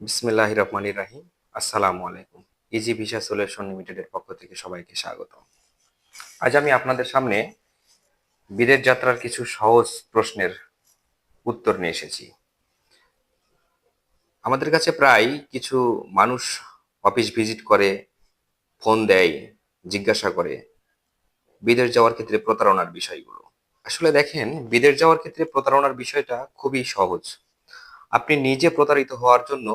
বিসমিল্লাহ রহমানির রাহিম আসসালামু আলাইকুম ইজি ভিসা সলিউশন লিমিটেডের পক্ষ থেকে সবাইকে স্বাগত আজ আমি আপনাদের সামনে বিদেশ যাত্রার কিছু সহজ প্রশ্নের উত্তর নিয়ে এসেছি। আমাদের কাছে প্রায় কিছু মানুষ অফিস ভিজিট করে, ফোন দেয়, জিজ্ঞাসা করে বিদেশ যাওয়ার ক্ষেত্রে প্রতারণার বিষয়গুলো। আসলে দেখেন, বিদেশ যাওয়ার ক্ষেত্রে প্রতারণার বিষয়টা খুবই সহজ। আপনি নিজে প্রতারিত হওয়ার জন্য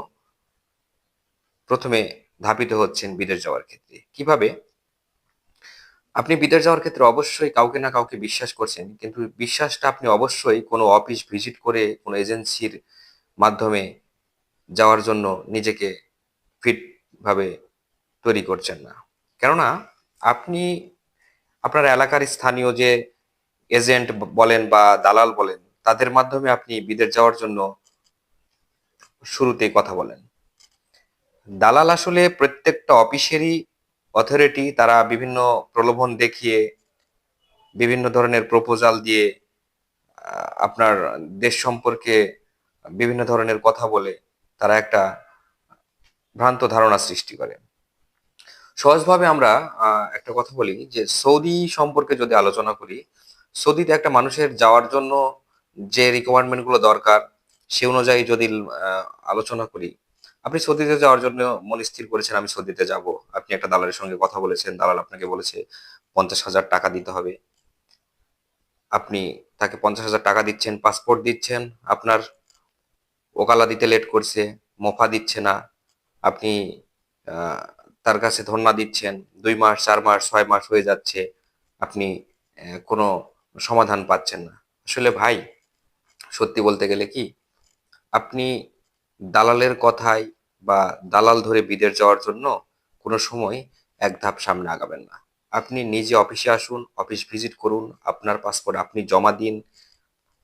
প্রথমে ধাবিত হচ্ছেন বিদেশ যাওয়ার ক্ষেত্রে। কীভাবে? আপনি বিদেশ যাওয়ার ক্ষেত্রে অবশ্যই কাউকে না কাউকে বিশ্বাস করছেন, কিন্তু বিশ্বাসটা আপনি অবশ্যই কোনো অফিস ভিজিট করে কোনো এজেন্সির মাধ্যমে যাওয়ার জন্য নিজেকে ফিট ভাবে তৈরি করছেন না। কেননা আপনি, আপনার এলাকার স্থানীয় যে এজেন্ট বলেন বা দালাল বলেন, তাদের মাধ্যমে আপনি বিদেশ যাওয়ার জন্য শুরুতেই কথা বলেন। দালাল আসলে প্রত্যেকটা অফিসেরই অথরিটি তারা বিভিন্ন প্রলোভন দেখিয়ে, বিভিন্ন ধরনের প্রপোজাল দিয়ে আপনার দেশ সম্পর্কে বিভিন্ন ধরনের কথা বলে, তারা একটা ভ্রান্ত ধারণা সৃষ্টি করে। সহজভাবে আমরা একটা কথা বলি যে সৌদি সম্পর্কে যদি আলোচনা করি, সৌদিতে একটা মানুষের যাওয়ার জন্য যে রিকোয়ারমেন্টগুলো দরকার সে অনুযায়ী যদি আলোচনা করি, আপনি সৌদিতে যাওয়ার জন্য মন স্থির করেছেন, আমি সৌদিতে যাব। আপনি একটা দালালের সঙ্গে কথা বলেছেন, দালাল আপনাকে বলেছে, পঞ্চাশ হাজার টাকা দিতে হবে। আপনি তাকে পঞ্চাশ হাজার টাকা দিচ্ছেন, পাসপোর্ট দিচ্ছেন, আপনার ওকালা দিতে লেট করছে, মোফা দিচ্ছে না, আপনি তার কাছে ধর্ণা দিচ্ছেন, দুই মাস, চার মাস, ছয় মাস হয়ে যাচ্ছে, আপনি কোনো সমাধান পাচ্ছেন না। আসলে ভাই, সত্যি বলতে গেলে কি আপনি দালালের কথায় বা দালাল ধরে বিদেশ যাওয়ার জন্য কোনো সময় এক ধাপ সামনে আগাবেন না। আপনি নিজে অফিসে আসুন, অফিস ভিজিট করুন, আপনার পাসপোর্ট আপনি জমা দিন।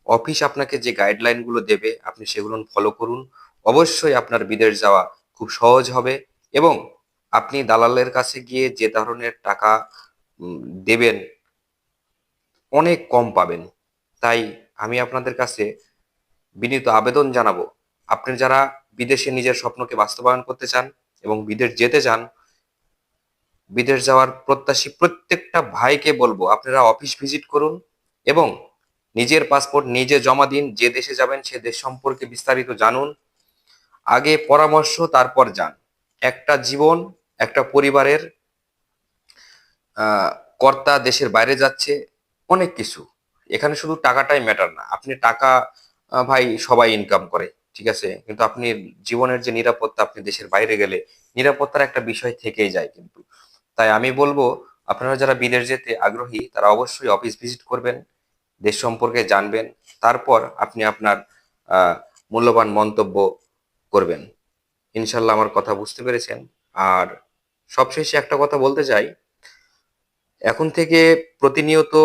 অফিস আপনাকে যে গাইডলাইনগুলো দেবে, আপনি সেগুলো ফলো করুন। অবশ্যই আপনার বিদেশ যাওয়া খুব সহজ হবে এবং আপনি দালালের কাছে গিয়ে যে ধরনের টাকা দেবেন, অনেক কম পাবেন। তাই আমি আপনাদের কাছে বিনীত আবেদন জানাব। আপনি যারা বিদেশে নিজের স্বপ্নকে বাস্তবায়ন করতে চান এবং বিদেশ যেতে চান, বিদেশ যাওয়ার প্রত্যাশী প্রত্যেকটা ভাইকে বলব, আপনারা অফিস ভিজিট করুন এবং নিজের পাসপোর্ট নিজে জমা দিন, যে দেশে যাবেন সে দেশ সম্পর্কে বিস্তারিত জানুন, আগে পরামর্শ, তারপর যান। একটা জীবন, একটা পরিবারের কর্তা দেশের বাইরে যাচ্ছে, অনেক কিছু। এখানে শুধু টাকাটাই ম্যাটার না। আপনি টাকা ভাই সবাই ইনকাম করে, ঠিক আছে? কিন্তু আপনি জীবনের যে নিরাপত্তা, আপনি দেশের বাইরে গেলে নিরাপত্তার একটা বিষয় থেকেই যায় কিন্তু। তাই আমি বলব, আপনারা যারা বিদেশ যেতে আগ্রহী, তারা অবশ্যই অফিস ভিজিট করবেন, দেশ সম্পর্কে জানবেন, তারপর আপনি আপনার মূল্যবান মন্তব্য করবেন। ইনশাল্লাহ আমার কথা বুঝতে পেরেছেন। আর সবশেষে একটা কথা বলতে চাই। এখন থেকে প্রতিনিয়ত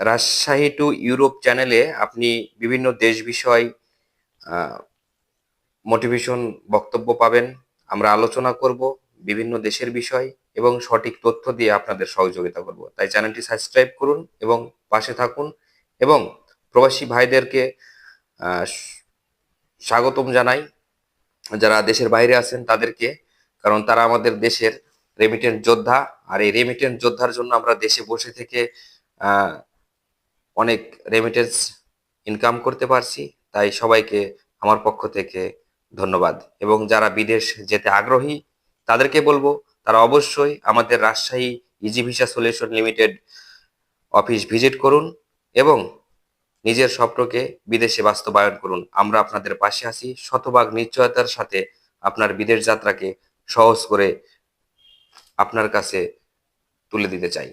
রাজশাহী টু ইউরোপ চ্যানেলে আপনি বিভিন্ন দেশ বিষয় মোটিভেশন বক্তব্য পাবেন। আমরা আলোচনা করব বিভিন্ন দেশের বিষয় এবং সঠিক তথ্য দিয়ে আপনাদের সহযোগিতা করব। তাই চ্যানেলটি সাবস্ক্রাইব করুন এবং পাশে থাকুন এবং প্রবাসী ভাইদেরকে স্বাগতম জানাই। যারা দেশের বাইরে আছেন তাদেরকে, কারণ তারা আমাদের দেশের রেমিটেন্স যোদ্ধা। আর এই রেমিটেন্স যোদ্ধার জন্য আমরা দেশে বসে থেকে অনেক রেমিটেন্স ইনকাম করতে পারছি, তাই সবাইকে আমার পক্ষ থেকে ধন্যবাদ। এবং যারা বিদেশ যেতে আগ্রহী, তাদেরকে বলব, তারা অবশ্যই আমাদের Rajshahi easy visa solution limited office visit করুন এবং নিজের স্বপ্নকে বিদেশে বাস্তবায়ন করুন। আমরা আপনাদের পাশে আছি, শতভাগ নিশ্চয়তার সাথে আপনার বিদেশ যাত্রাকে সহজ করে আপনার কাছে তুলে দিতে চাই।